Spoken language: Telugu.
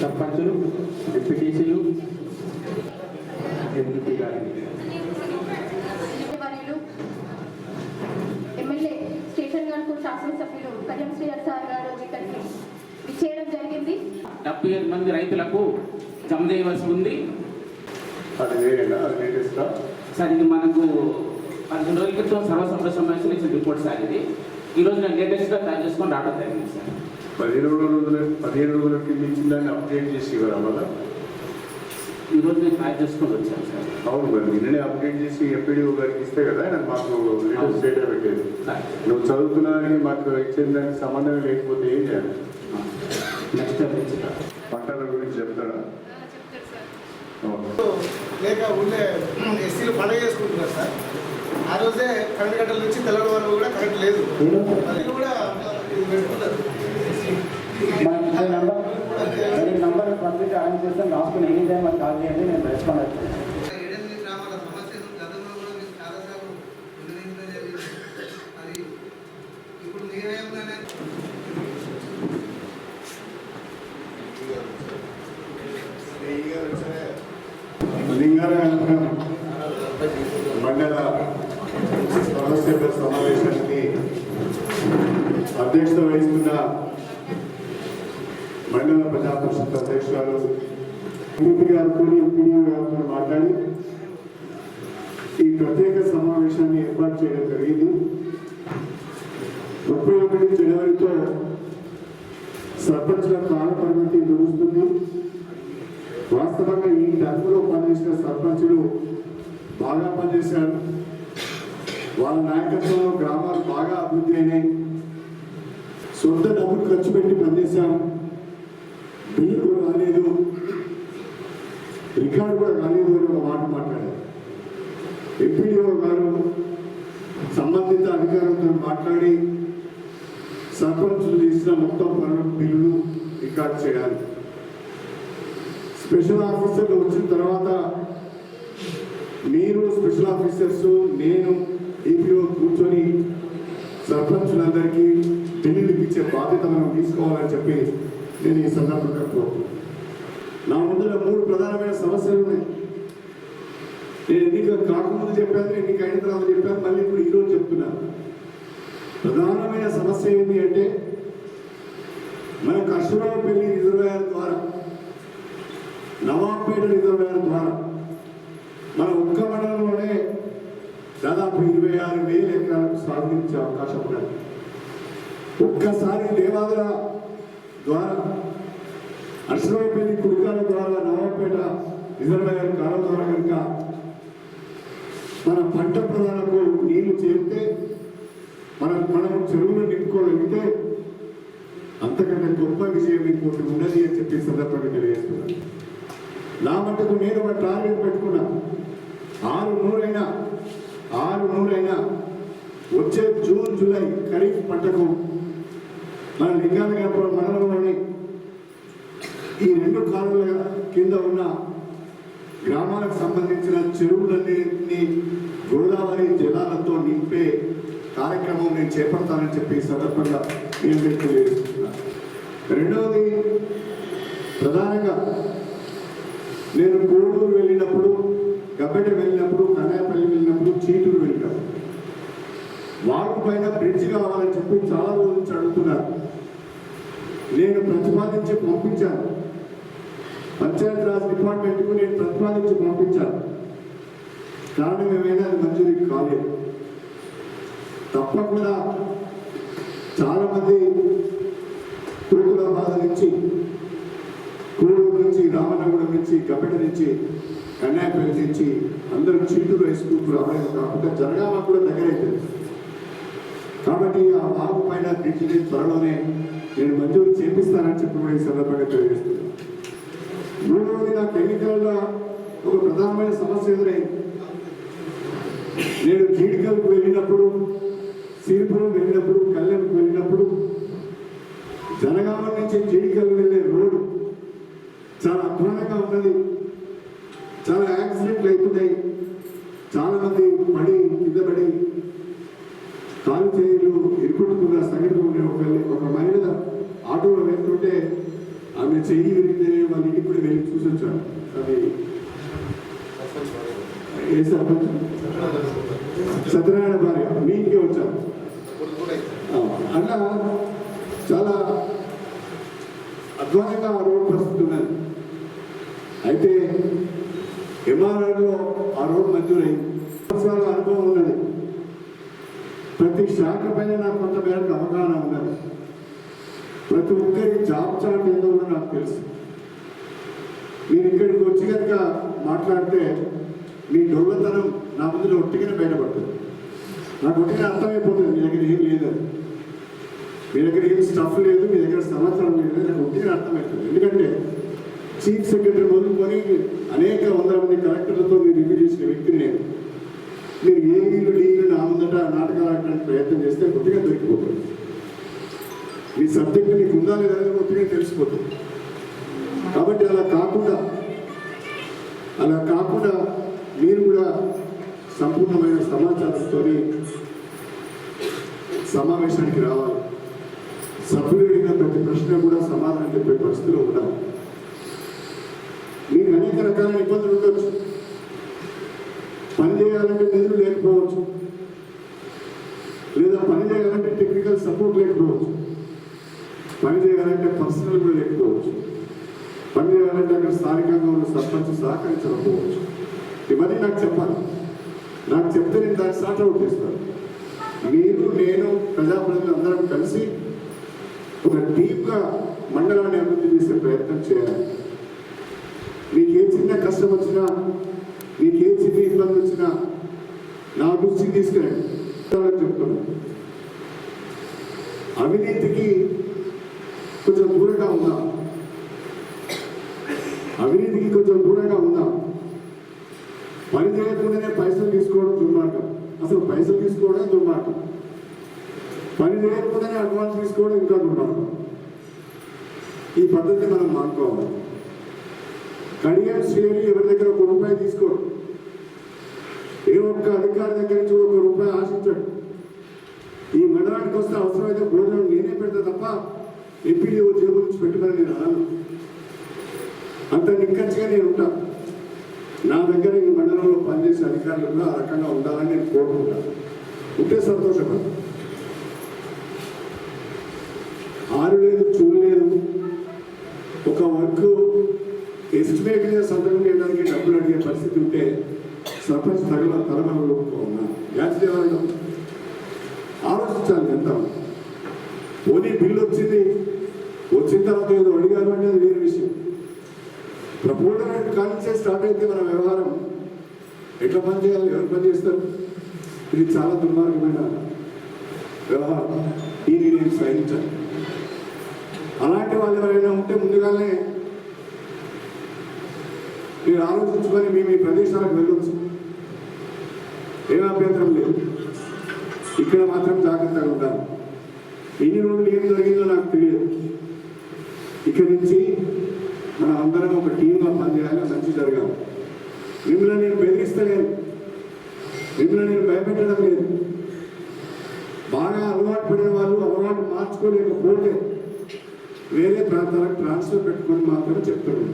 సర్పంచులు డిప్యూటీసీలు రైతులకు జమ చేయవలసి ఉంది. లేటెస్టా సార్ ఇది మనకు పదిహేను రోజుల క్రితం సర్వసభ్య సమావేశంలో ఇచ్చిన రిపోర్ట్ సార్ ఇది. ఈ రోజు నేను లేటెస్ట్గా తయారు చేసుకొని రావడం జరిగింది సార్. పదిహేను రోజుల పదిహేను రోజులకి మించిన దాన్ని అప్డేట్ చేసి ఇవ్వరా మళ్ళా? ఈ రోజు నేను తయారు చేసుకొని వచ్చాను సార్. అవును మరి నిన్ననే అప్డేట్ చేసి ఎఫ్ఐడిఓ గారికి ఇస్తే కదా ఆయన మాకు లేటెస్ట్ డేటా పెట్టేది నువ్వు చదువుతున్నానని మాకు ఇచ్చిన దానికి సంబంధం లేకపోతే ఏం చేయాలి? నెక్స్ట్ పట్టాల గురించి చెప్తారా? ఓకే. లేక ఊళ్ళే ఎస్సీలు పండగ చేసుకుంటున్నారు సార్. ఆ రోజే కరెంట్ గంటల నుంచి తెల్లవారు వరకు కూడా కరెంట్ లేదు. అది కూడా నంబర్ కంప్లీట్ చేస్తాను రాసుకుని ఎనీ టైం మాకు కాల్ చేయండి నేను రెస్పాండ్ అవుతాను ఏడెనిమిది గ్రామాల సమస్యలు గతంలో కూడా మీకు చాలాసార్లు విన్నవించడం జరిగింది అది ఇప్పుడు మీ హయాంలోనే లింగారాయణ మండల సమస్యల సమావేశానికి అధ్యక్షత వహిస్తున్న మండల ప్రజాపరిషత్ అధ్యక్షురాలు ఎంపీ గారితో ఎంపీడీ గారితో మాట్లాడి ఈ ప్రత్యేక సమావేశాన్ని ఏర్పాటు చేయడం జరిగింది. ముప్పై ఒకటి జనవరితో సర్పంచ్ల కాల పరిమితి ముగుస్తుంది. వాస్తవంగా ఈ టర్మ్లో పనిచేసిన సర్పంచులు బాగా పనిచేశారు. వాళ్ళ నాయకత్వంలో గ్రామాలు బాగా అభివృద్ధి అయినాయి. సొంత డబ్బులు ఖర్చు పెట్టి పనిచేశాం. రికార్డు కూడా రాలేదు అని ఒక మాట మాట్లాడారు. ఎంపీడీఓ గారు సంబంధిత అధికారులతో మాట్లాడి సర్పంచులు చేసిన మొత్తం పనులు బిల్లులు రికార్డ్ చేయాలి. స్పెషల్ ఆఫీసర్లు వచ్చిన తర్వాత మీరు స్పెషల్ ఆఫీసర్స్ నేను ఈపీఓ కూర్చొని సర్పంచులందరికీ బిల్లులు ఇచ్చే బాధ్యత మనం తీసుకోవాలని చెప్పి నేను ఈ సందర్భంగా కోరుతున్నాను. నా ముందులో మూడు ప్రధానమైన సమస్యలు ఉన్నాయి. నేను ఎన్నిక కాకముందు చెప్పాను ఎన్నిక అయిన తర్వాత చెప్పాను మళ్ళీ ఇప్పుడు ఈరోజు చెప్తున్నాను ప్రధానమైన సమస్య ఏంటి అంటే మన కష్టరావుపల్లి రిజర్వాయర్ ద్వారా నవాబ్పేట రిజర్వాయర్ ద్వారా మన ఒక్క మండలంలోనే దాదాపు ఇరవై ఆరు వేల ఎకరాలకు సాధించే అవకాశం ఉన్నది. ఒక్కసారి దేవాదుల ద్వారా అశ్వపల్లి కుడికాల ద్వారా నవాబేట రిజర్వాయర్ కాలం ద్వారా కనుక మన పంట పొలాలకు నీళ్ళు చేరితే మన మనం చెరువులు నింపుకోగలిగితే అంతకంటే గొప్ప విషయం ఇంకోటి ఉన్నది అని చెప్పి సందర్భంగా తెలియజేస్తున్నాను. నా మటుకు నేను ఒక టార్గెట్ పెట్టుకున్నా. ఆరు నూరైనా ఆరు నూరైనా వచ్చే జూన్ జూలై ఖరీఫ్ పంటకు మన లింగాల మండలం కింద ఉన్న గ్రామాలకు సంబంధించిన చెరువులన్నింటినీ గోదావరి జలాలతో నింపే కార్యక్రమం నేను చేపడతానని చెప్పి సందర్భంగా నేను తెలియజేస్తున్నాను రెండవది ప్రధానంగా నేను కోడూరు వెళ్ళినప్పుడు గబ్బెట వెళ్ళినప్పుడు కన్యాపల్లి వెళ్ళినప్పుడు చీటూరు వెళ్ళినప్పుడు. వాగు పైన బ్రిడ్జ్ కావాలని చెప్పి చాలా రోజు నుంచి అడుగుతున్నారు. నేను ప్రతిపాదించి పంపించాను. పంచాయత్ రాజ్ డిపార్ట్మెంట్కు నేను ప్రతిపాదించి పంపించాను కారణం ఏమైనా అది మంజూరీ కాలేదు తప్పకుండా చాలా మంది తూర్పులాబాద్ నుంచి కూడూరు నుంచి రామనగూడెం నుంచి గబ్బెట నుంచి కన్యాకుమారి నుంచి అందరూ చీటూరు హై స్కూల్కి రావడం కాకుండా జనగామ కూడా దగ్గర కాబట్టి ఆ బాబు పైన బ్రిడ్జిని త్వరలోనే నేను మంజూరు చేపిస్తానని చెప్పి సందర్భంగా తెలియజేస్తున్నాను. మూడవది ఒక ప్రధానమైన సమస్య ఎదురైంది నేను జీడికల్కు వెళ్ళినప్పుడు సిరిపురం వెళ్ళినప్పుడు కళ్యాణ్కి వెళ్ళినప్పుడు జనగామ నుంచి జీడికల్ వెళ్ళే రోడ్డు చాలా అధ్వానంగా ఉన్నది. చాలా యాక్సిడెంట్లు అవుతున్నాయి. చాలామంది పడి కింద పడి కాలు చేయులు ఇరుకుంటున్న సంఘటన ఉండే ఒక ఒక మహిళ ఆటోలో వెళ్తుంటే ఆమె చెయ్యి విరిగితే వాళ్ళ ఇంటికి కూడా వెళ్ళి చూసి అది ఏ సర్పంచ్? సత్యనారాయణ భార్య. మీ ఇంటికే వచ్చాను అలా చాలా అధ్వానంగా ఆ రోడ్డు పరిస్థితి ఉన్నది. అయితే ఎంఆర్ఆర్లో ఆ రోడ్డు మంజూరైంది. సంవత్సరాల అనుభవం ఉన్నది. ప్రతి శాఖ పైన నాకు కొంత మేరకు అవగాహన ఉన్నది. ప్రతి ఒక్క జాబ్ చాట్ ఉందని నాకు తెలుసు. మీరు ఇక్కడికి వచ్చి కనుక మాట్లాడితే మీ డొల్లతనం నా ముందు ఒట్టిగానే బయటపడుతుంది. నాకు ఒట్టిగా అర్థమైపోతుంది మీ దగ్గర ఏం లేదని మీ దగ్గర ఏం స్టఫ్ లేదు మీ దగ్గర సమాచారం లేదు నాకు ఒట్టిగా అర్థమవుతుంది ఎందుకంటే చీఫ్ సెక్రటరీ మొదలుకొని అనేక వందల మంది కలెక్టర్లతో మీరు రివ్యూ చేసిన వ్యక్తిని నేను. మీరు ఏ వీళ్ళు డీలు నా ముందట నాటకాలు ఆడటానికి ప్రయత్నం చేస్తే కొద్దిగా దొరికిపోతుంది. ఈ సబ్జెక్ట్ మీకు ఉందా లేదా ఒత్తిడి తెలిసిపోతుంది. కాబట్టి అలా కాకుండా అలా కాకుండా మీరు కూడా సంపూర్ణమైన సమాచారంతో సమావేశానికి రావాలి. సభ్యులు అడిగిన ప్రతి ప్రశ్న కూడా సమాధానం చెప్పే పరిస్థితిలో ఉండాలి. మీకు అనేక రకాల ఇబ్బందులు ఉండొచ్చు. పని చేయాలంటే నిధులు లేకపోవచ్చు. లేదా పని చేయాలంటే టెక్నికల్ సపోర్ట్ లేకపోవచ్చు. పని చేయాలంటే పర్సనల్ కూడా లేకపోవచ్చు పని చేయాలంటే అక్కడ స్థానికంగా ఉన్న సర్పంచ్ సహకరించకపోవచ్చు. ఇవన్నీ నాకు చెప్పాలి. నాకు చెప్తే నేను దాన్ని స్టార్ట్ అవుట్ చేస్తాను. మీరు నేను ప్రజాప్రతినిధులు అందరం కలిసి ఒక డీప్గా మండలాన్ని అభివృద్ధి చేసే ప్రయత్నం చేయాలి. మీకు ఏ చిన్న కష్టం వచ్చినా మీకు ఏ చిన్న ఇబ్బంది వచ్చినా నా దృష్టికి తీసుకురండి. చెప్తున్నాను. అవినీతికి పని అడ్వాన్స్ తీసుకోవడం ఇంకా కూడా ఈ పద్ధతి మనం మానుకోవాలి కడియం శ్రేణి ఎవరి దగ్గర ఒక రూపాయి తీసుకోడు ఏ ఒక్క అధికారి దగ్గర నుంచి ఒక రూపాయి ఆశించాడు. ఈ మండలానికి వస్తే అవసరమైతే భోజనం నేనే పెడతా తప్ప ఎంపీడీఓ జేబు నుంచి పెట్టుకుని నేను అన్నాను అంత నిక్కచ్చిగా నేను ఉంటాను నా దగ్గర ఈ మండలంలో పనిచేసే అధికారులు కూడా ఆ రకంగా ఉండాలని నేను కోరుకుంటాను ఉంటే సంతోషపడతాను ఆరు లేదు ఒక వర్క్ ఎస్టిమేట్ మీద సంతకం చేయడానికి డబ్బులు అడిగే పరిస్థితి ఉంటే సర్పంచ్ తగల తలమలలో ఉన్నా గ్యాస్ దేవాలయం. ఆలోచించాలి ఎంత పోనీ బిల్లు వచ్చింది. వచ్చిన తర్వాత ఏదో అడిగారు అంటే అది వేరే విషయం. ప్రపోజల్ అంటే స్టార్ట్ అయితే మన వ్యవహారం ఎట్లా పని చేయాలి ఎవరు పని చేస్తారు? ఇది చాలా దుర్మార్గమైన వ్యవహారం. దీన్ని నేను సహించాలి. అలాంటి వాళ్ళు ఎవరైనా ఉంటే ముందుగానే మీరు ఆలోచించుకొని మేము ఈ ప్రదేశాలకు వెళ్ళొచ్చు. ఏం అభ్యంతరం లేదు. ఇక్కడ మాత్రం జాగ్రత్తగా ఉంటారు ఎన్ని రోజులు ఏం జరిగిందో నాకు తెలియదు. ఇక్కడి నుంచి మనం అందరం ఒక టీంగా పనిచేయాలి మంచి జరగాలి. మిమ్మల్ని నేను బెదిరిస్తలేను. మిమ్మల్ని నేను భయపెట్టడం లేదు. బాగా అలవాటు పడిన వాళ్ళు అలవాటు మార్చుకోలేకపోతే వేరే ప్రాంతాలకు ట్రాన్స్ఫర్ పెట్టుకొని మాత్రమే చెప్తున్నాం